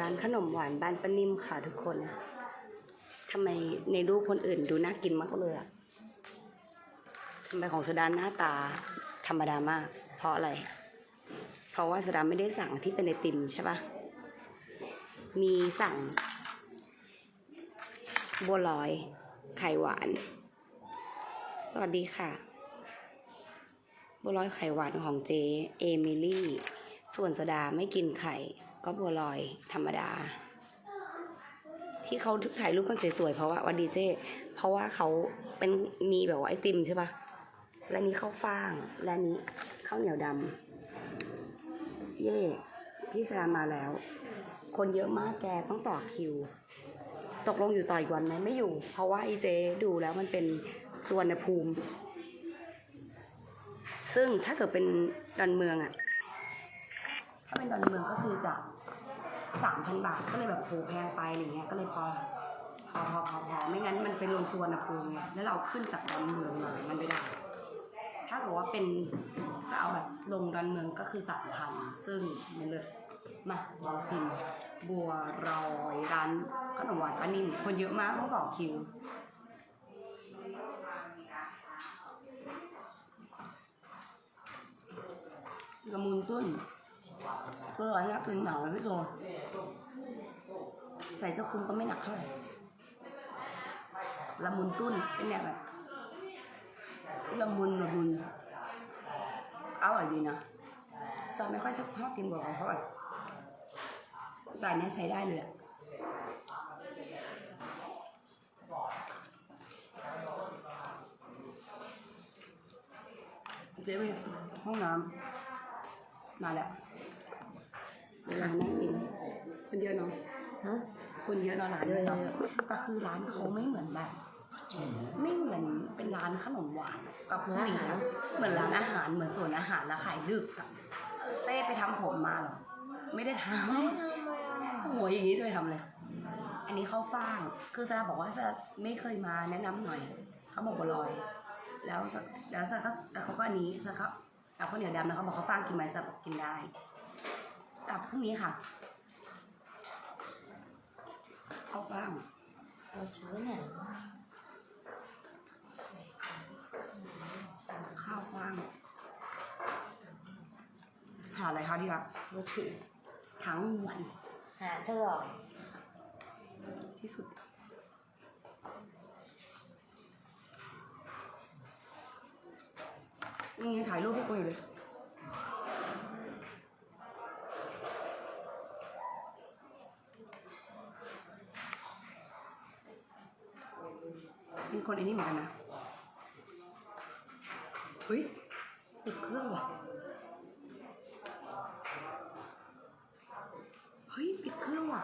ร้านขนมหวานบ้านป้านิ่มค่ะทุกคนทำไมในรูปคนอื่นดูน่ากินมากเลยอะทำไมของสดาหน้าตาธรรมดามาก เพราะอะไร เพราะว่าสดาไม่ได้สั่งที่เป็นไอติมใช่ปะมีสั่ง บัวลอย ไข่หวาน สวัสดีค่ะ บัวลอยไข่หวานของเจเอมิลี่ ส่วนโซดาไม่กินไข่ ก็บัวลอยธรรมดา ที่เขาถ่ายรูปกันสวยๆเพราะว่าวันดีเจเพราะว่าเขาเป็นมีแบบว่าไอติมใช่ปะและนี้ข้าวฟ่าง และนี้ข้าวเหนียวดำเย่พี่สลามาแล้ว คนเยอะมากแกต้องต่อคิว ตกลงอยู่ต่ออีกวันไหมไม่อยู่ เพราะว่าไอเจดูแล้วมันเป็นสวนภูมิ ซึ่งถ้าเกิดเป็นดอนเมืองอะถ้า เป็นดอนเมืองก็คือจะสามพันบาทก็เลยแบบโหแพงไปอะไรเงี้ยก็เลยพอพอพอพอพอไม่งั้นมันเป็นลงสวนภูมิไงแล้วเราขึ้นจากดอนเมืองมามันไม่ได้ ถ้าเกิดว่าเป็นจะเอาแบบลงดอนเมืองก็คือสามพันซึ่งไม่เลิศมาลองชิม บัวรอยร้านขนมหวานป้านิ่มคนเยอะมากต้องต่อคิวกระมุนตุ้น เพื่อให้เป็นหนาวนะพี่โซใส่เสื้อคลุมก็ไม่หนักเท่าไหร่ละมุนตุ้นเป็นแบบแบบละมุนละมุนอร่อยดีนะซอนไม่ค่อยชอบกินบัวของเท่าไหร่แต่นเนี้ยใช้ได้เลยอะเจ๊ไปห้องน้ำมาแล้ว เวลานั่งกินคนเยอะเนาะฮะคนเยอะเนาะร้านเยอะเนาะเยอะแต่คือร้านเขาไม่เหมือนแบบไม่เหมือนเป็นร้านขนมหวานกับผู้หญิงอะเหมือนร้านอาหารเหมือนสวนอาหารแล้วขายดึกอะเต้ไปทำผมมาเหรอไม่ได้ทำหัวอย่างนี้จะไปทำเลย อันนี้เขาวฟ่าง คือซาบอกว่าจะไม่เคยมาแนะนำหน่อย เขาบอกบัวลอย แล้วซะแล้วซาก็แล้วเขาก็อันนี้ซาก็เอาข้าวเหนียวดำนะเขาบอกเขาวฟ่างกินไหมซาบอกกินได้ กับพรุ่งนี้ค่ะข้าวฟ่างเราคิดว่าเนี่ยข้าวฟ่างหาอะไรคะที่รักมือถือทั้งวันหาเธอหรอที่สุดนี่ไงถ่ายรูปพวกกูอยู่เลย เป็น คนไอ้นี่เหมือนกันนะ เฮ้ยปิดเครื่องว่ะ เฮ้ยปิดเครื่องว่ะ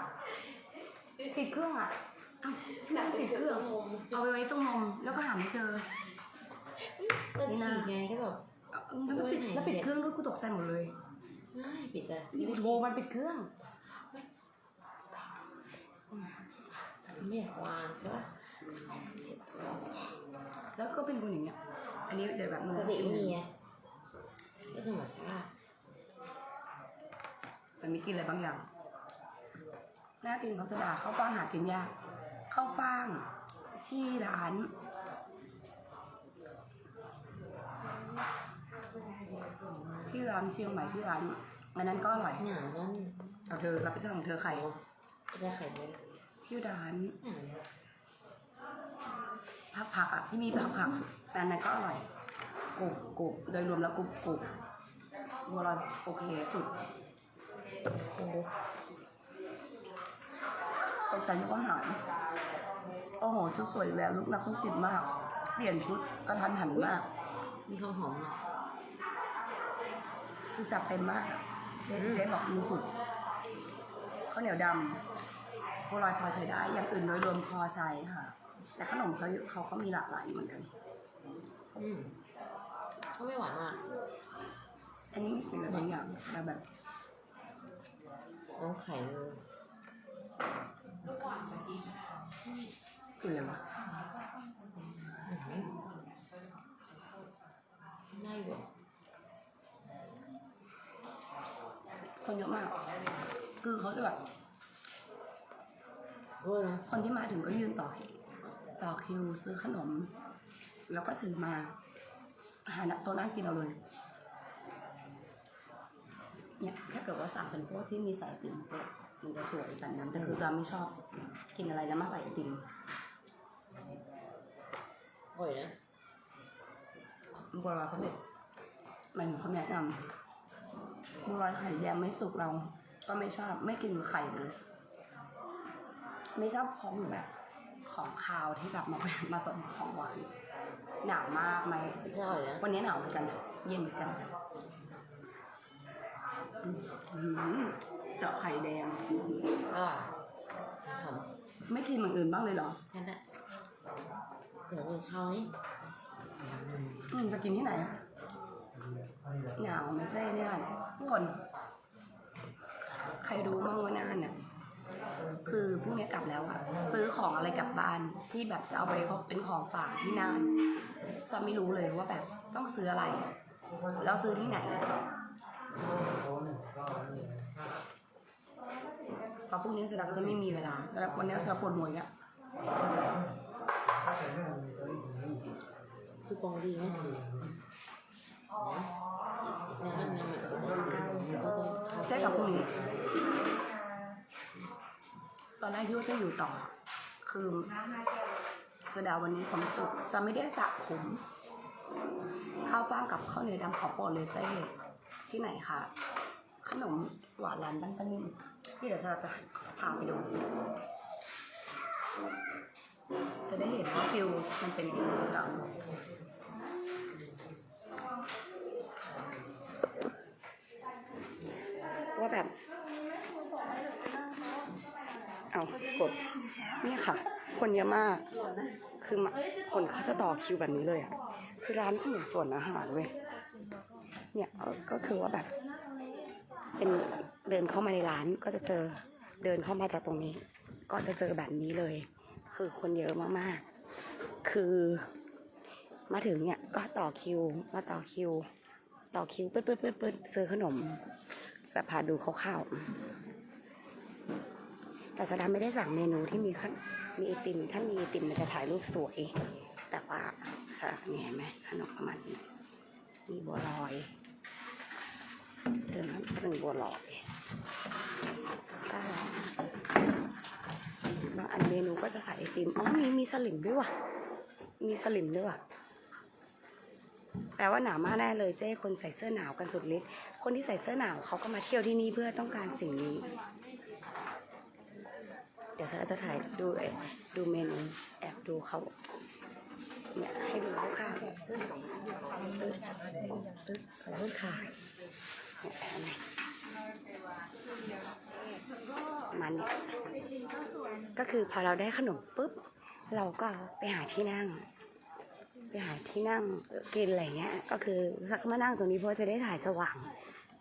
ปิดเครื่องอะเอ้าพี่นัทปิดเครื่อง เอาไปไว้ตรงนมแล้วก็หาไม่เจอ มันฉีกไงก็แบบเอาแล้วก็ปิดแล้วปิดเครื่องด้วยกูตกใจหมดเลยไม่ปิดเลยนี่กูโทรมันปิดเครื่องไม่อยากวางใช่ปะเสร็จ แล้วแล้วก็เป็นคนอย่างเงี้ย อันนี้เดี๋ยวแบบปมึงกติไม่มีไงก็ธรรมชาติมันมีกลินอะไรบางอย่าง น่ากินเขาจะด่าข้าวฟ่างหากินยากข้าวฟ่างที่ร้านที่ร้านเชียงใหม่ที่ร้านอันนั้นก็อร่อยหนาวนั่นเอาเธอรับไปซื้อของเธอไข่จะได้ไข่ไหมที่ร้านหนาว ผักผักๆอะที่มีผักผักๆอันนั้นก็อร่อยกรุบกรุบโดยรวมแล้วกรุบกรุบบัวลอยโอเคสุดชิมดูตกใจนึกว่าหายโอ้โหชุดสวยอยู่แล้วลุกนักธุรกิจมาก เปลี่ยนชุดกระทันหันมาก มีข้าวหอมอะคือจัดเต็มมากอะเจ๊อืมเจ๊บอกมีสุดข้าวเหนียวดำบัวลอยพอใช้ได้อย่างอื่นโดยรวมพอใช้ค่ะ แต่ขนมเขาเขาก็มีหลากหลายอยู่เหมือนกัน อืมก็ไม่หวานมากอันนี้มีกลิ่นอะไรบางอย่างแต่แบบน้ำไข่มันกลิ่นอะไรวะอื้อหือได้อยู่คนเยอะมาก คือเขาจะแบบเวอร์นะคนที่มาถึงก็ยืนต่อ ต่อคิวซื้อขนม แล้วก็ถือมา หาโต๊ะนั่งกินเอาเลย เนี่ยถ้าเกิดว่าสั่งเป็นพวกที่มีใส่ไอติมเจ๊มันจะสวยแบบนั้นแต่คือจะไม่ชอบ กินอะไรแล้วมาใส่ไอติมอร่อยนะบัวลอยเขาเด็ดหมันเขาแนะนำบัวลอยไข่แดงไม่สุกเรา ก็ไม่ชอบไม่กินไข่เลย ไม่ชอบของแบบ ของคาวที่แบบมามาสมของหวานหนาวมากไหมอร่อยนะวันนี้หนาวเหมือนกันเย็นเหมือนกันอืมอืมเจาะไข่แดงอร่อยทไม่กินอย่างอื่นบ้างเลยเหรอำแค่นั้นแหละเดี๋ยวกินข้าวนี่อืมจะกินที่ไหนหนาวไหมเจ้เนี่ยทุกคน ใครรู้บ้างว่าน่านเนี่ย คือพรุ่งนี้กลับแล้วอะซื้อของอะไรกลับบ้านที่แบบจะเอาไปเป็นของฝากที่น่านจะไม่รู้เลยว่าแบบต้องซื้ออะไร แล้วซื้อที่ไหนพราะพรุ่งนี้สุดาก็จะไม่มีเวลาสำหรับวันนี้จะปวดหัวอีกอะสุกองดีไหมงานงานสุกองดีโอเคเจ๊กับพรุ่งนี้ ตอนแรกที่ว่าจะอยู่ต่อ คือสดงวันนี้ผมจุกจะไม่ได้สระผม ข้าวฟ่างกับข้าวเหนียวดำขอโปรดเลยเจ๊ที่ไหนคะขนมหวานร้านบ้านป้านิ่มที่เดี๋ยวจะจะพาไปดู จะได้เห็นว่าฟิลมันเป็นยังไงบ้างว่าแบบ เอา กดเนี่ยค่ะ คนเยอะมาก คือคนเขาจะต่อคิวแบบนี้เลยอะ คือร้านเขาเหมือนส่วนอาหารเว้ย เนี่ยก็คือว่าแบบ เป็นเดินเข้ามาในร้านก็จะเจอเดินเข้ามาจากตรงนี้ ก็จะเจอแบบนี้เลย คือคนเยอะมากๆ คือมาถึงเนี่ยก็ต่อคิว มาต่อคิว ต่อคิวปึ๊ดปึ๊ดปึ๊ดปึ๊ดซื้อขนมแต่พาดูคร่าวๆ แต่สดาไม่ได้สั่งเมนูที่มีขั้นมีไอติม ถ้ามีไอติมมันจะถ่ายรูปสวย แต่ว่าค่ะนี่เห็นไหมขนมประมาณนี้มีบัวลอยเดินมาหนึ่งบัวลอยก็บางอันเมนูก็จะใส่ไอติม อ๋อ มีมีสลิมด้วยว่ะ มีสลิมด้วยว่ะแปลว่าหนาวมากแน่เลยเจ้คนใส่เสื้อหนาวกันสุดฤทธิ์คนที่ใส่เสื้อหนาวเขาก็มาเที่ยวที่นี่เพื่อต้องการสิ่งนี้ เดี๋ยวเราจะถ่ายดูเอดูเมนูแอบดูเขาเนี่ยให้ดูคร่าวๆตึ๊ดตึ๊ดตึ๊ดตึ๊ดขอเพิ่งขายเนี่ยอันไหนมันก็คือพอเราได้ขนมปุ๊บ เราก็ไปหาที่นั่ง ไปหาที่นั่งกินอะไรเงี้ย ก็คือสักมานั่งตรงนี้เพื่อจะได้ถ่ายสว่าง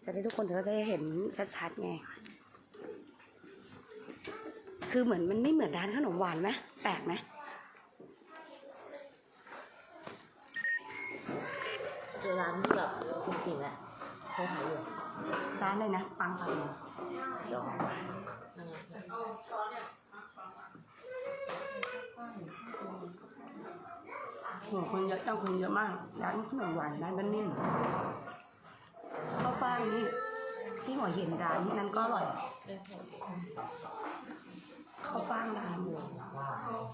จะได้ทุกคนเขาจะได้เห็นชัดๆไง คือเหมือนมันไม่เหมือนร้านขนมหวานไหมแปลกไหมเจอร้านที่แบบจริงๆแหละเขาขายอยู่ร้านอะไรนะ ปังปังดองนั่นไงโหคนเยอะจังคนเยอะมาก ร้านขนมหวานร้านบ้านนิ่มข้าวฟ่างนี่ที่หัวหินร้านนั้นก็อร่อย ข้าวฟ่างร้าน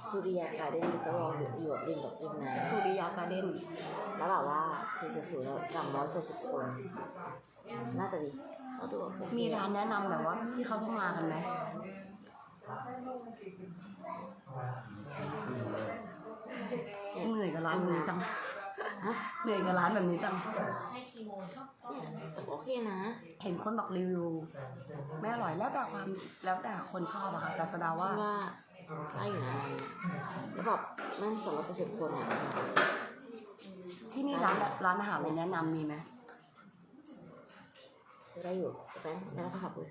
สุริยาการ์เด้นรีสอร์ทอยู่อยู่ริมแบบริมน้สุริยาการ์เด้นำแล้วแบบว่าคือจะสูงแล้วสามร้อยเจ็ดสิบคน น่าจะดีก็ดูแบบโอเคมีร้านแนะนำแบบว่าที่เขาต้องมากันไหมเหนื่อยกับร้านแบบนี้จังฮะ เหนื่อยกับร้านแบบนี้จังเนี่ยแต่โอเคนะ เห็นคนบอกรีวิวไม่อร่อยแล้วแต่ความแล้วแต่คนชอบอะค่ะแต่สดาคิว่าดว่าได้อยู่นะแล้วแบบนั่นสองร้อยเจ็ดสิบคนอะที่นี่ร้านร้านอาหารอะไรแนะนำมีไหมได้อยู่แฟนแฟนก็ขับเลย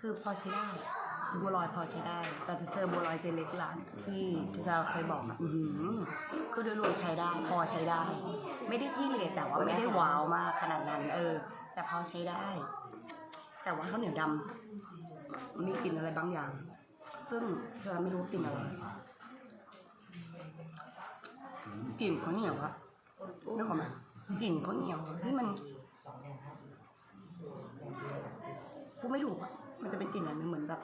คือพอใช้ได้ บัวลอยพอใช้ได้ แต่จะเจอบัวลอยเจเล็กร้านที่ที่จะเคยบอกอะอื้อหือคือโดยรวมใช้ได้พอใช้ได้ ไม่ได้ที่เลทแต่ว่าไม่ได้ว้าวมากขนาดนั้น เออ แต่พอใช้ได้ แต่ว่าข้าวเหนียวดำมีกลิ่นอะไรบางอย่างสซึ่งเชอไม่รู้กลิ่นอะไรกลิ่นเขาเหนียวอะนึกออกไหมกลิ่นเขาเหนียวที่มันพูดไม่ถูกอะมันจะเป็นกลิ่นอะไรเหมือนแบบ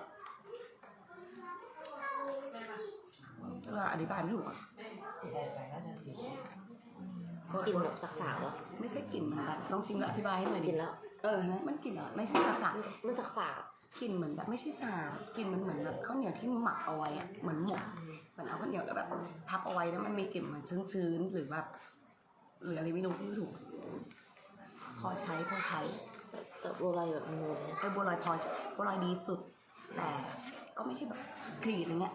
ว่าอธิบายไม่ถูกอะกินแบบสักสาวเหรอไม่ใช่กลิ่นเหมือนแบบลองชิมแล้วอธิบายให้หน่อยดิกินแล้ว เออเห็นไหมมันกลิ่นอะไม่ใช่กระสามันสักสาวกลิ่นเหมือนแบบไม่ใช่สาบกลิ่นมันเหมือนแบบข้าวเหนียวที่หมักเอาไว้อะเหมือนหมกเหมือนเอาข้าวเหนียวแล้วแบบทับเอาไว้แล้วมันมีกลิ่นเหมือนชื้นๆหรือแบบหรืออะไรไม่รู้ไม่ถูก พอใช้พอใช้แต่โบราณแบบนูนเนี่ยไอ้บัวลอยพอใช้บัวลอยดีสุด แต่ก็ไม่ใช่แบบสุดกรีดอะไรเงี้ย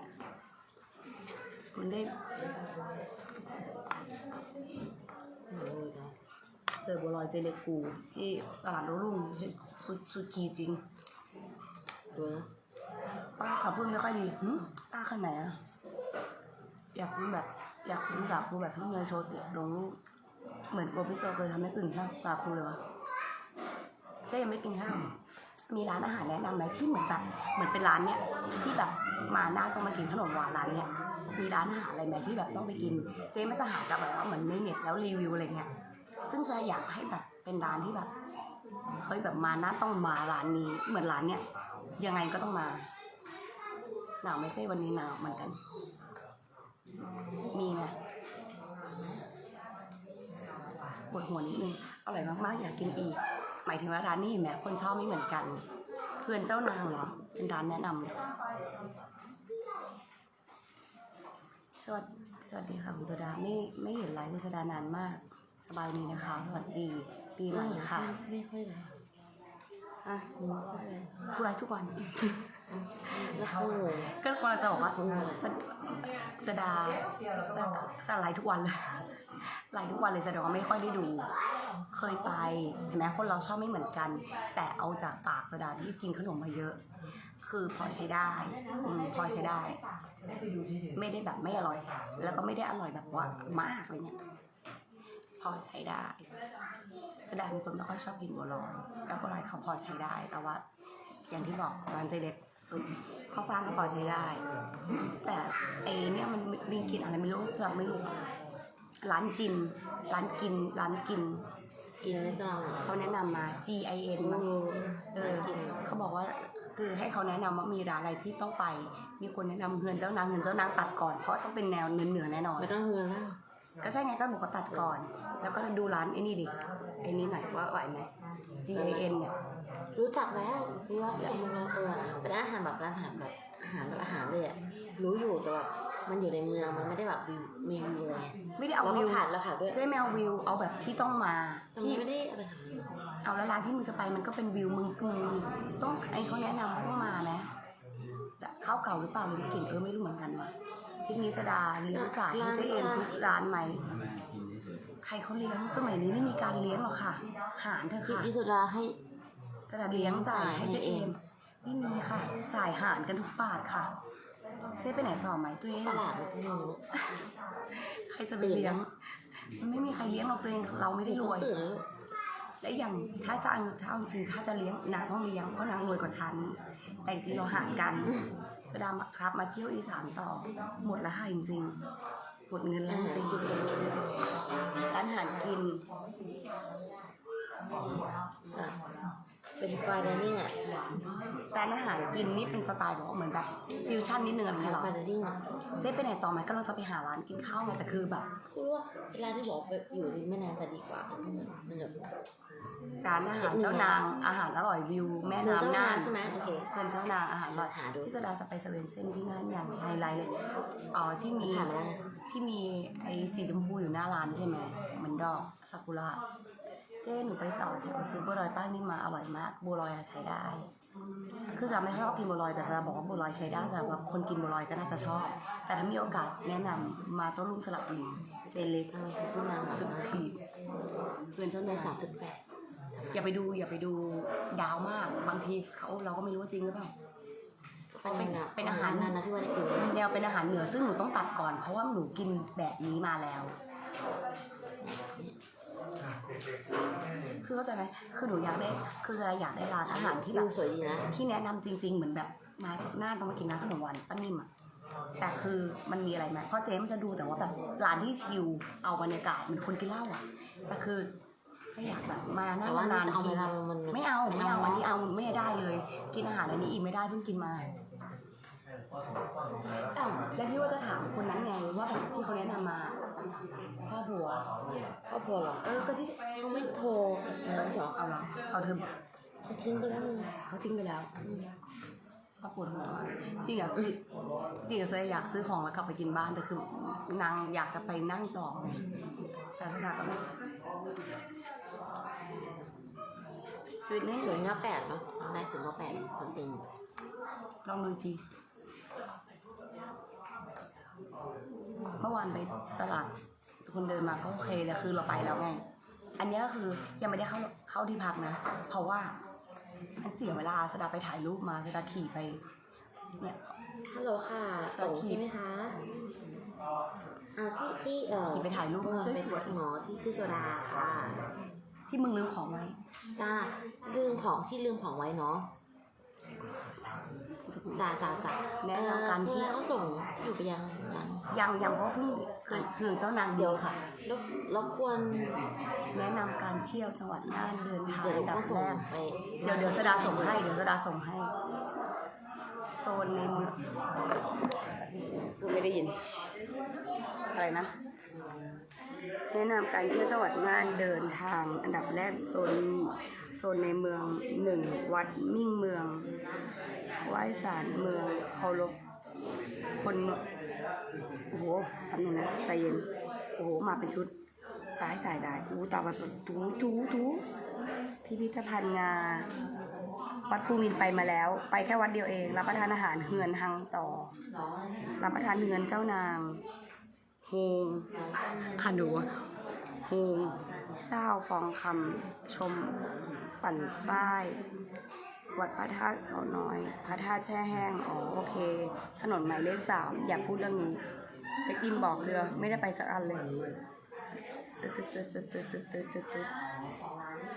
มันได้เหมือนนูนนะเจอบัวลอยเจเล็กกูที่ตลาดโต้รุ่งสุดสุดกีจริงดูนะป้าขับพูดไม่ค่อยดีหึป้าข้างไหนอะอยากพูดแบบ อยากพูดอยากพูดแบบที่เมียโชว์ติลงรูปเหมือนโรบิโซเคยทำให้อื่นข้าวปลาคูเลยวะเจ๊ยังไม่กินข้าว มีร้านอาหารแนะนำไหมที่เหมือนแบบเหมือนเป็นร้านเนี้ยที่แบบมาหน้าต้องมากินขนมหวานร้านเนี้ยมีร้านอาหารอะไรไหมที่แบบต้องไปกิน เจ๊ไม่จะหาจากแบบว่าเหมือนในเน็ตแล้วรีวิวอะไรเงี้ยซึ่งจะอยากให้แบบเป็นร้านที่แบบเคยแบบมาหน้าต้องมาร้านนี้เหมือนร้านเนี้ยยังไงก็ต้องมาหนาวไม่ใช่วันนี้หนาวเหมือนกัน มีไหมปวดหัวนิดนึงอร่อยมากๆอยากกินอีก หมายถึงว่าร้านนี้เห็นไหมคนชอบไม่เหมือนกันเพื่อนเจ้านางเหรอเป็นร้านแนะนำสวัสดีสวัสดีค่ะคุณสดาไม่ไม่เห็นไลฟ์คุณสดานานมาก สบายดีนะคะ สวัสดีปีใหม่ค่ะไม่ค่อยเลยอะไม่ค่อยเลยกูไลฟ์ทุกวันแล้ว เขางงก็กำลังจะบอกว่าเขางงอะไรสะสะดาสะสะไลฟ์ทุกวันเลยไลฟ์ทุกวันเลยแสดงว่าไม่ค่อยได้ดู เคยไปเห็นไหมคนเราชอบไม่เหมือนกัน แต่เอาจากปากสะดาที่กินขนมมาเยอะ คือพอใช้ได้อืมพอใช้ได้ ไม่ได้แบบไม่อร่อย แล้วก็ไม่ได้อร่อยแบบว่ามากอะไรเงี้ยพอใช้ได้แสดงเป็นคนไม่ค่อยชอบกินบัวลอยแล้วบัวลอยเขาพอใช้ได้ แต่ว่า อย่างที่บอกร้านเจเล็ก สุดข้าวฟ่างก็พอใช้ได้ แต่ไอเนี่ยมันมีกลิ่นอะไรไม่รู้จะไม่รู้ ร้านจิน ร้านกิน ร้านกิน กินไม่สลับเขาแนะนำมา G I N มั้งเออกินเขาบอกว่าคือให้เขาแนะนำว่ามีร้านอะไรที่ต้องไป มีคนแนะนำเงินเจ้านางเงินเจ้านางตัดก่อนเพราะต้องเป็นแนวเนื้อเนื้อแน่นอน ไม่ต้องเฮือแล้วก็ใช่ไงก็บอกว่าตัดก่อน แล้วก็ดูร้านไอ้นี่ดิ ไอ้นี่หน่อยว่าไหวไหม G I N เนี่ยรู้จักแล้วรู้ว่ารู้จักมึงแล้วเออเป็นร้านอาหารแบบร้านอาหารแบบอาหารแบบอาหารเลยอะรู้อยู่แต่แบบมันอยู่ในเมืองมันไม่ได้แบบวิวมีวิวอะไรไงไม่ได้เราเอาก็วิวผ่านเราผ่านด้วยเจ๊ไม่เอาวิวเอาแบบที่ต้องมาแต่มันที่ไม่ได้เอาไปทำวิวเอาแล้วร้านที่มึงจะไปมันก็เป็นวิวมึงมึงต้องไอเขาแนะนำว่าต้องมาไหมแต่ข้าวเก่าหรือเปล่าหรือกลิ่นเออไม่รู้เหมือนกันว่ะที่นิสดาเลี้ยงจ่ายให้เจ๊เอ็มทุกร้านไหม ใครเขาเลี้ยงสมัยนี้ไม่มีการเลี้ยงหรอกค่ะ หารเถอะจิตค่ะวิสุดาให้สดาเลี้ยงจ่ายให้เจ๊จ่ายให้เอเอ็งมไม่มีค่ะ จ่ายหารกันทุกบาทค่ะเจ๊ไปไหนต่อไหมตัวเองตลาดมันก็ไม่รู้ ใครจะไปเลี้ยง มันไม่มีใครเลี้ยงเราตัวเองเราไม่ได้รวย ตื่นแล้วและอย่างถ้าจะเอาถ้าเอาจริงถ้าจะเลี้ยงนางต้องเลี้ยงเพราะนางรวยกว่าฉัน แต่จริงเราห่างกันสดามาครับมาเที่ยวอีสานต่อหมดแล้วค่ะจริงๆหม ดเงินแล้วจริงๆร้านอาหารกินอะ เป็นไฟเดนิ่งอะร้านอาหารกินนี่เป็นสไตล์แบบว่าเหมือนแบบฟิวชั่นนิดนึงอะไรอาหาเงี้รยหรอไฟเดนิ่งอะเจ๊ไปไหนต่อไหมก็เราจะไปหาร้านกินข้าวไงแต่คือแบบคุณว่าเวลาที่บอกไปอยู่ริมแม่น้ำจะดีกว่ามันแบบร้านอาหารเจ้านางอาหารอร่อยวิว แม่เมืองน้ำเจ้าน่านานนใช่ไหมโอเคเพื่อนเจ้านางอาหารอร่อยหาดูพี่สดาจะไปสเวนเซนที่นั่นอย่างไฮไลท์เลยอ๋อที่มีผ่านมาแล้วไงที่มีไอ้สีชมพูอยู่หน้าร้านใช่ไหมเหมือนดอกซากุระ เจ๊หนูไปต่อแถวซื้อบัวลอยป้านี่มาอร่อยมากบัวลอยอะใช้ได้ คือจะไม่ชอบกินบัวลอยแต่จะบอกว่าบัวลอยใช้ได้สำหรับคนกินบัวลอยก็น่าจะชอบ แต่ถ้ามีโอกาสแนะนำมาต้นลุงสลับบุรีเจเล็กทำไมคือเจ้านางแบบสุดขีดเพื่อนเจ้าได้นายสามจุดแปดอย่าไปดูอย่าไปดูดาวมากบางทีเขาเราก็ไม่รู้ว่าจริงหรือเปล่าเป็นเป็นอาหารนั้นนะที่ว่าได้กินแนวเป็นอาหารเหนือซึ่งหนูต้องตัดก่อน เพราะว่าหนูกินแบบนี้มาแล้ว คือเข้าใจไหมคือหนูอยากได้ คือจะอยากได้ร้านอาหารที่แบวิบวสวยดีนะที่แนะนำจริง ๆ เหมือนแบบมาหน้าต้องมากินร้านขนมหวานป้านิ่มอะแต่คือมันมีอะไรไหมเพราะเจ๊มันจะดูแต่ว่าแบบร้านที่ชิลเอาบรรยากาศเหมือนคนกินเหล้าอะแต่คือก็อยากแบบมานั่แต่งว่านี่นานจะเอาๆทีเวลามันไม่เอาไม่เอาอันนี้เอาไม่ได้เลย กินอาหารอันนี้อีกไม่ได้เพิ่งกินมา อ้าวแล้วที่ว่าจะถามคนนั้นไงว่าแบบที่เขาแนะนำมาพ่อผัวครอบครัวเหรอเออก็ที่เขาไม่โทรแล้วเหรอเอาเหรอเอาเธอบอกเขาทิ้งไปแล้วนึงเขาทิ้งไปแล้วเขาปวดหัวจริงอะคือจริงอะโซยอยากซื้อของแล้วกลับไปกินบ้านแต่คือนางอยากจะไปนั่งต่อแต่ขนาดก็ไม่ชีวิตไม่สสวยเนื้อแปดเนาะได้สูงเนื้อแปดคนจริงลองดูจี เมื่อวานไปตลาดคนเดินมาก็โอเคแต่คือเราไปแล้วไง อันเนี้ยก็คือยังไม่ได้เข้าเข้าที่พักนะ เพราะว่ามันเสียเวลาสดาไปถ่ายรูปมาสดาขี่ไป เนี่ยฮัลโหลค่ะสวัสดีโใช่ไหมคะอ่าที่ที่เอ่อขี่ไปถ่ายรูปเออสไปวยหมอที่ชื่อโซดาค่ะๆที่มึงลืมของไว้จ้าลืมของที่ลืมของไว้เนาะ จ้าจ้าจ้าแนะนำการเอ่อที่โซดาเขาส่งที่อยู่ไปยังยังยังยังเพราะว่าเพิ่งเกิดเพื่อเจ้านางเดี๋ยวค่ะรบรบกวนแนะนำการเที่ยวจังหวัดน่านเดินทางเดี๋ยวอันดับก็ส่งแรกไปเดี๋ยวเดี๋ยวสดาส่งให้เดี๋ยวสดาส่งให้ โซนในเมืองกูไม่ได้ยิน อะไรนะ แนะนำการเที่ยวจังหวัดน่านเดินทาง อันดับแรกโซนโซนในเมืองหนึ่งวัดมิ่งเมือง ไหว้ศาลเมืองเคารพคนโอ้โหทำหนึ่งนะใจเย็น โอ้โห มาเป็นชุด ตายตายตายอู้ตาประสดถูถูถูพิพิธภัณฑ์งา วัดภูมินไปมาแล้ว ไปแค่วัดเดียวเอง รับประทานอาหารเฮือนหังต่อ รับประทานเฮือนเจ้านางโฮงอ่านดู คือเจ้าฟองคำชมปั่นป้าย วัดพระธาตุเขาน้อย พระธาตุแช่แห้ง อ๋อโอเค ถนนหมายเลขสามอยากพูดเรื่องนี้เช็คอินบอกเรือไม่ได้ไปสักอันเลย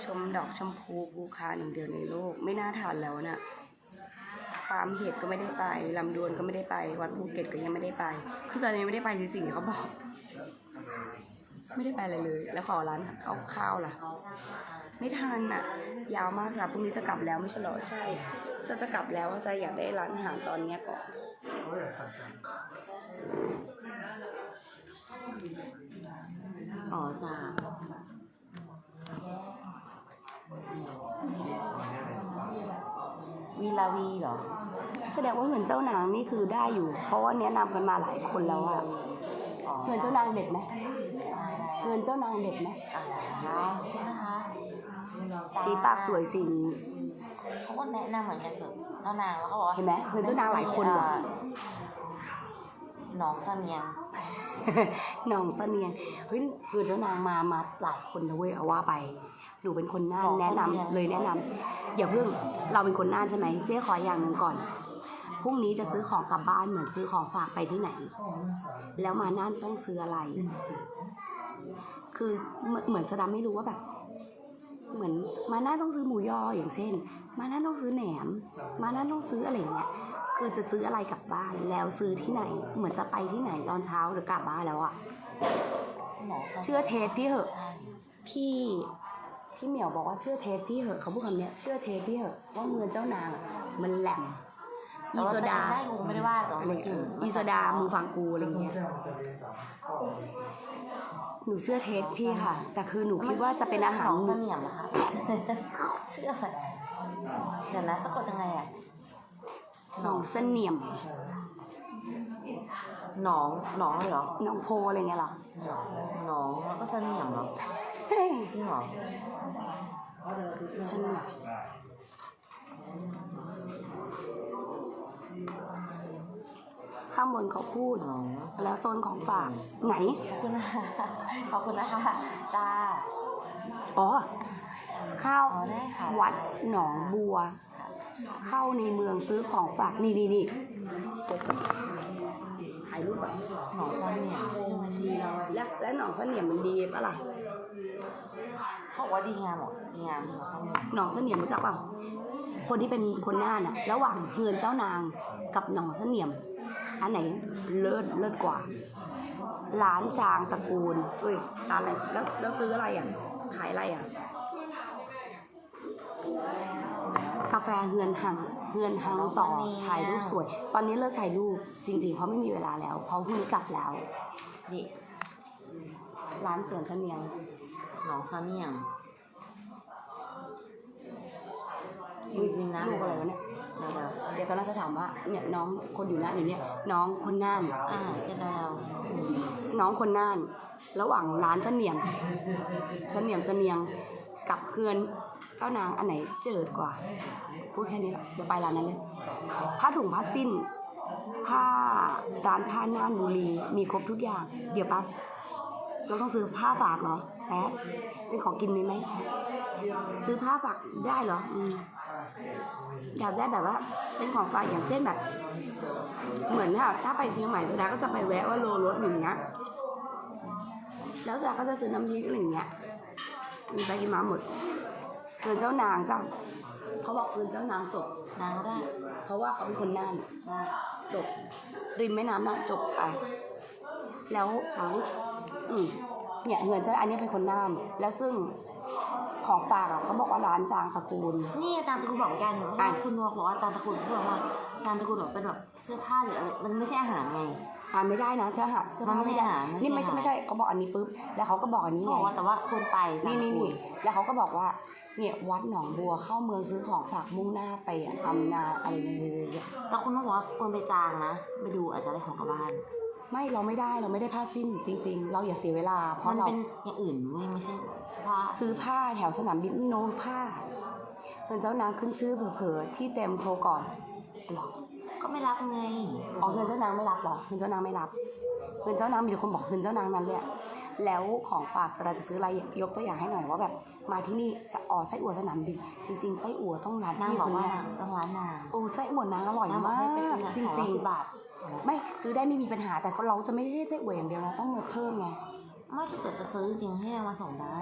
ชมดอกชมพูภูคาหนึ่งเดียวในโลก ไม่น่าทานแล้วนะ่ะฟาร์มเห็ดก็ไม่ได้ไปลำดวนก็ไม่ได้ไป วัดภูเก็ตก็ยังไม่ได้ไป คือตอนนี้ไม่ได้ไปสิสิ่งเขาบอก ไม่ได้ไปอะไรเลย แล้วขอร้านข้าวข้าวล่ะ ไม่ทันอะ ยาวมากสำหรับพรุ่งนี้จะกลับแล้วไม่ใช่เหรอใช่จะจะกลับแล้วว่าจะอยากได้ร้านอาหารตอนเนี้ยก่อนอ๋อจ้าวีลาวีเหรอ แสดงว่าเงินเจ้านางนี่คือได้อยู่ เพราะว่าแนะนำกันมาหลายคนแล้วอะอ๋อเงินเจ้านางเด็ดไหม เงินเจ้านางเด็ดไหมอ่าขอบคุณนะคะสีปากสวยสีนี้เขาก็แนะนำเหมือนกันสุดเจ้านางแล้วเขาบอกว่าเห็นไหมเงินเจ้านางหลายคนว่ะเอ่อหนองเสนียงหน้องเสนียงเฮ้ยคือเจ้านางมามาหลายคนนะเว้ยเอาว่าไปหนูเป็นคนน่านแนะนำเลยแนะนำอย่าเพิ่งเราเป็นคนน่านใช่ไหมเจ๊ขออย่างหนึ่งก่อน พรุ่งนี้จะซื้อของกลับบ้านเหมือนซื้อของฝากไปที่ไหน แล้วมาน่านต้องซื้ออะไร คือเหมือนเหมือนสะดำไม่รู้ว่าแบบ เหมือนมาน่านต้องซื้อหมูยออย่างเช่น มาน่านต้องซื้อแหนม มาน่านต้องซื้ออะไรอย่างเงี้ยคือจะซื้ออะไรกลับบ้านแล้วซื้อที่ไหน เหมือนจะไปที่ไหนตอนเช้าหรือกลับบ้านแล้วอะหนองสนียงเชื่อเทสพี่เหอะใช่พี่พี่เหมียวบอกว่าเชื่อเทสพี่เหอะเขาพูดคำเนี้ยเชื่อเทสพี่เหอะว่าเงินเจ้านางอะมันแหลมแต่ อีว่าโซดาได้กูไม่ได้ว่าหรอกอะไรมันเอคือออีโซดามึงฟังกูอะไรเงี้ยหนูเชื่อเทสพี่ค่ะ แต่คือหนูคิดว่าจะเป็นอาหารหนองเสนียมเหรอคะเชื่อเดี๋ยวนะสะกดยังไงอะหนองเสนียมหนองหนองเลยเหรอหนองโพอะไรเงี้ยเหรอหนองแล้วก็เสนียมเหรอเฮ้ยจริงเหรอเสนียม ข้างบนเขาพูดหนองแล้วโซนของฝากไหน ขอบคุณนะคะขอบคุณนะคะจ้าอ๋อ ข้าวอ๋อได้ค่ะวัดหนองบัว เข้าในเมืองซื้อของฝากนี่นี่นี่ถ่ายรูปแบบหนองเสนียมชื่อมันชื่อเราและและหนองเสนียมมันดีปะล่ะเขาบอกว่าดีงามเหรอดีงามเหรอหนองเสนียมรู้จักเปล่า คนที่เป็นคนน่านอะระหว่างเฮือนเจ้านางกับหนองเสนียม อันไหนเลิศเลิศกว่าร้านจางตระกูลเอ้ยร้านอะไรแล้วแล้วซื้ออะไรอะ ขายอะไรอะ กาแฟเฮือนหังเฮือนหังต่อถ่ายรูปสวย ตอนนี้เลิกถ่ายรูปจริงๆ เพราะไม่มีเวลาแล้วเพราะพรุ่งนี้กลับแล้ว นี่ ร้านสวนเสนียง หนองซาเนียง น้ำลูกอะไรวะเนี่ยเดี๋ยวเดี๋ยวเดี๋ยวกำลังจะถามว่าเนี่ยน้องคนอยู่น่านอยู่เนี่ยน้องคนน่านอ่าจะเดาน้องคนน่าน ระหว่างร้านเสนียงเสนียมเสนียงกับเพื่อนเจ้านางอันไหนเจิดกว่า พูดแค่นี้แหละเดี๋ยวไปร้านนั้นเลยผ้าถุงผ้าสิ้นผ้าร้านผ้าน่านบุรีมีครบทุกอย่าง เดี๋ยวปั๊บเราต้องซื้อผ้าฝากเหรอแป๊ะเป็นของกินมีไหมซื้อผ้าฝากได้เหรออืม อยากได้แบบว่าเป็นของฝากอย่างเช่นแบบ เหมือนค่ะถ้าไปเชียงใหม่สุดาก็จะไปแวะว่าโลรถอย่างเงี้ยแล้วสุดาก็จะซื้อน้ำพริกอะไรอย่างเงี้ยมีไปกินมาหมดเพื่อนเจ้านางจ้าเขาบอกเพื่อนเจ้านางจบนางก็ได้ เพราะว่าเขาเป็นคนน่านจบ ริมแม่น้ำน่านจบไปแล้วเขาอืมเนี่ยเงินเจ้าอันนี้เป็นคนน่านแล้วซึ่ง ของฝากอะเขาบอกว่าร้านจางตระกูล นี่อาจารย์ตะกูลบอกเหมือนกันว่าอะคุณนัวบอกว่าอาจารย์ตะกูลเขาบอกว่าอาจารย์ตะกูลบอกเป็นแบบเสื้อผ้าหรืออะไรมันไม่ใช่อาหารไง อ่านไม่ได้นะเสื้อผ้าเสื้อผ้ามันไม่ไม่ได้อาหารไม่ใช่นี่ไม่ใช่อาหารไม่ใช่เขาบอกอันนี้ปุ๊บแล้วเขาก็บอกอันนี้เขาไงบอกว่าแต่ว่าควรไปอาจารนี่ย์นี่ตะกูนี่ลแล้วเขาก็บอกว่าเนี่ยวัดหนองบัวเข้าเมืองซื้อของฝากมุ่งหน้าไปอำนาอะไรเนี่ยเนี่ยแต่คุณต้องบอกว่าควรไปจางนะไปดูอาจจะได้ของกลับบ้านไม่เราไม่ได้เราไม่ได้ผ้าสิ้นจริง ๆ เราอย่าเสียเวลาเพราะมันเรา เป็นอย่างอื่นเว้ยไม่ใช่ ผ้า ซื้อผ้าแถวสนามบินโนผ้าเพื่อนเจ้านางขึ้นชื่อเผลอๆที่เต็มโทรก่อนหรอก็ไม่รับไงอ๋อเพื่อนเจ้านางไม่รับเหรอเพื่อนเจ้านางไม่รับเพื่อนเจ้านางมีแต่คนบอกเพื่อนเจ้านางนั้นเลยอะแล้วของฝากสดาจะซื้ออะไรยกตัวอย่างให้หน่อยว่าแบบมาที่นี่สะอ๋อไส้อั่วสนามบินจริงๆไส้อั่วต้องร้านนางพี่บอกคนว่าเนี้ยนางต้องร้านนางโอ้ไส้อั่วนางอร่อยนางบอกมาให้กไปซื้อจของริละงสิบบาทๆไม่ซื้อได้ไม่มีปัญหาแต่เราจะไม่ได้ไส้อั่วอย่างเดียวเราต้องมาเพิ่มไงไม่ถ้าเกิดจะซื้อจริงๆให้นางมาส่งได้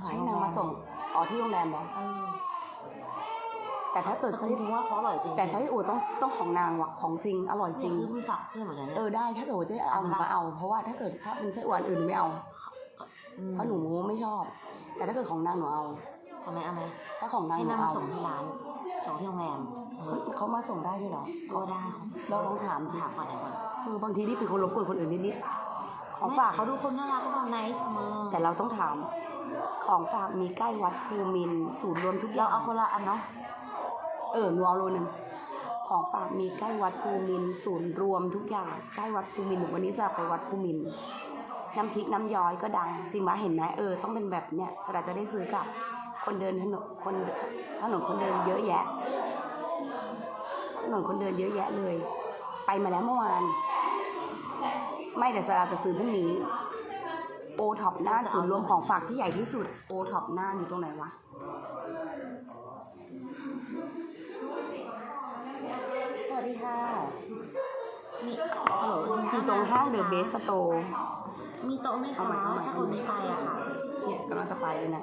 ให้นางมาส่งอ๋อที่โรงแรมเหรอเออแต่ถ้าเกิดแต่ไส้จริงๆว่าเขาอร่อยจริงแต่ไส้อั่วต้องต้องของนางว่ะของจริงอร่อยจริงซื้อมือฝากเพื่อนเหมือนกันเออได้ถ้าเกิดว่าจะเอาหนูก็เอา เพราะว่าถ้าเกิดถ้าเป็นไส้อั่วอันอื่นหนูไม่เอาเพราะหนูไม่ชอบ แต่ถ้าเกิดของนางหนูเอาเอาไหมเอาไหมถ้าของนางให้หนูนางมาเอาส่งที่ร้านส่งที่โรงแรมเออเขามาส่งได้ด้วยเหรอก็ได้เราลองถามทีถามก่อนเดี๋ยวก่อนเออบางทีนี่เป็นคนรบกวนคนอื่นนิดๆ ของฝากเขาเขาดูคนน่ารักเขาบอกไนส์เสมอแต่เราต้องถาม ของฝากมีใกล้วัดภูมินทร์ศูนย์รวมทุกอเราย่างเอาคนละอันเนาะเออหนูเอาโลนึงของฝากมีใกล้วัดภูมินทร์ศูนย์รวมทุกอย่างใกล้วัดภูมินทร์หนูวันนี้จะไปวัดภูมินทร์น้ำพริกน้ำย้อยก็ดังจริงปะเห็นไหมเออต้องเป็นแบบเนี้ยสระจะได้ซื้อกับ คนเดินถนนคนถนนคนเดินเยอะแยะ ถนนคนเดินเยอะแยะเลย ไปมาแล้วเมื่อวาน ไม่แต่สระจะซื้อพรุ่งนี้โอท็อปน่านศูนย์รวมของฝากที่ใหญ่ที่สุดโอท็อปน่านอยู่ตรงไหนวะสวัสดีค่ะมีฮัลโหลอยู่ตรงห้างเดอะเบสสโตร์มีโต๊ะไหมเอาคะใหม่เอาใหม่ถ้าคนไม่ไปอะค่ะเนี่ยกำลังจะไปเลยนะ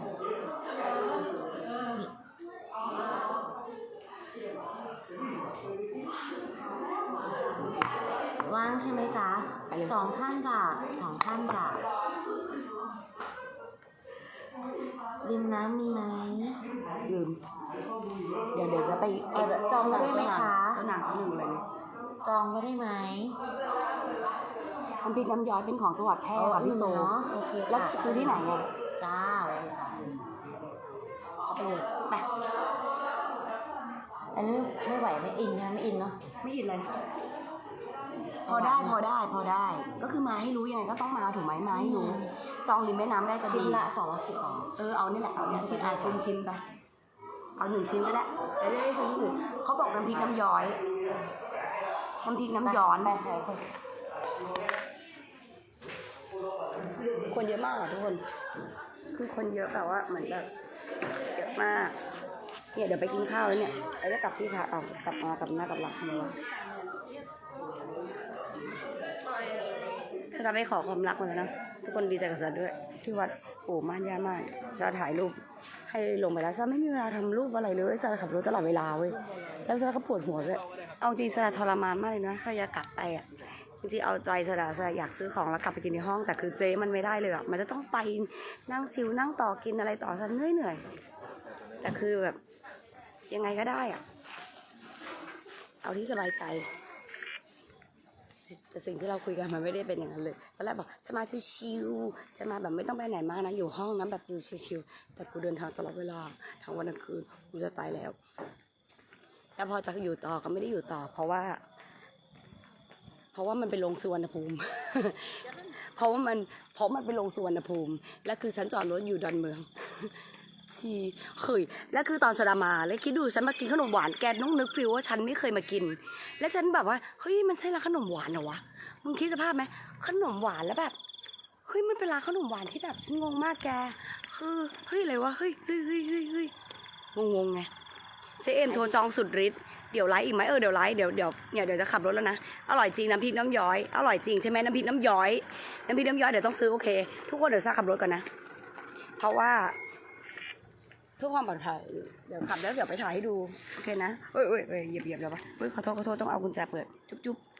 ว่างใช่ไหมจ๊ะไปเลยสองท่านจ้ะสองท่านจ้ะริมน้ำมีไหมลืม เดี๋ยวเดี๋ยวจะไปเออจองไว้ได้ไหมคะเจ้านางเขาหนึ่งเลยเนี่ยจองไว้ได้ไหมน้ำพริกน้ำย้อยเป็นของจังหวัดแพร่ค่ะ พี่โซ เนาะโอเคแล้วค่ะซื้อที่ไหนอะ จ้าไว้เลยจ้าเอาไปเลยไป อันนี้ไม่ไหวไม่อินนะไม่อินเนาะ ไม่อินเลย พอได้พอได้พอได้ ก็คือมาให้รู้ยังไงก็ต้องมาถูกไหมมาให้รู้จองริมแม่น้ำได้จะชิ้นดีละสองร้อยสิบอ๋อเออเอานี่แหละเอาเนี่ยชิ้นอะชิ้นชิ้นไปเอาหนึ่งชิ้นก็ได้แต่จะได้ซื้ออื่นเขาบอกน้ำพริกน้ำย้อยน้ำพริกน้ำย้อนไปใครคนคนเยอะมากอะทุกคน คือคนเยอะแบบว่าเหมือนแบบเยอะมาก เนี่ยเดี๋ยวไปกินข้าวแล้วเนี่ยแล้วจะกลับที่พักเอากลับมากลับหน้ากลับหลังทำไมวะ ฉันจะไปขอความรักมาแล้วนะทุกคนดีใจกับฉันด้วย ที่วัดปู่ม่านย่าม่านจะถ่ายรูปให้ลงไปแล้วซาไม่มีเวลาทำรูปอะไรเลยซาขับรถตลอดเวลาเว้ยแล้วซาก็ปวดหัวด้วยเอาจริงซาทรมานมากเลยนะซาอยากกลับไปอะจริงๆเอาใจซาซาอยากซื้อของแล้วกลับไปกินในห้อง แต่คือเจ๊มันไม่ได้เลยอะมันจะต้องไปนั่งชิวนั่งต่อกินอะไรต่อซาเหนื่อยเหนื่อยแต่คือแบบยังไงก็ได้อะเอาที่สบายใจ แต่สิ่งที่เราคุยกันมันไม่ได้เป็นอย่างนั้นเลยตอนแรกบอกจะมาชิวๆจะมาแบบไม่ต้องไปไหนมากนะ อยู่ห้องนะแบบอยู่ชิวๆแต่กูเดินทางตลอดเวลาทั้งวันทั้งคืนกูจะตายแล้ว แต่พอจะอยู่ต่อก็ไม่ได้อยู่ต่อ เพราะว่า เพราะว่ามันเป็นลงสุวรรณภูมิ เพราะว่ามันเพราะมันเป็นลงสุวรรณภูมิ และคือฉันจอดรถอยู่ดอนเมือง ชีเคยแล้วคือตอนสดามาแล้วคิดดูฉันมากินขนมหวานแกต้องนึกฟิลว่าฉันไม่เคยมากิน แล้วฉันแบบว่าเฮ้ยมันใช่ร้านขนมหวานเหรอวะมึงคิดสภาพไหมขนมหวานแล้วแบบเฮ้ยมันเป็นร้านขนมหวานที่แบบฉันงงมากแก คือเฮ้ยอะไรวะเฮ้ยเฮ้ยเฮ้ยเฮ้ยเฮ้ยงงไงเจเอ็มโทรจองสุดฤทธิ์เดี๋ยวไลฟ์อีกไหมเออเดี๋ยวไลฟ์เดี๋ยวเดี๋ยวเนี่ยเดี๋ยวจะขับรถแล้วนะอร่อยจริงน้ำพริกน้ำย้อยอร่อยจริงใช่ไหมน้ำพริกน้ำย้อยน้ำพริกน้ำย้อยเดี๋ยวต้องซื้อโอเค ทุกคนเดี๋ยวซ่าขับรถก่อนนะ เพราะว่า เพื่อความปลอดภัยเดี๋ยวขับแล้วเดี๋ยวไปถ่ายให้ดู โอเคนะเอ้ยเอ้ยเอ้ยเหยียบเหยียบแล้วปะเฮ้ยขอโทษขอโทษต้องเอากุญแจเปิด จุ๊บจุ๊บ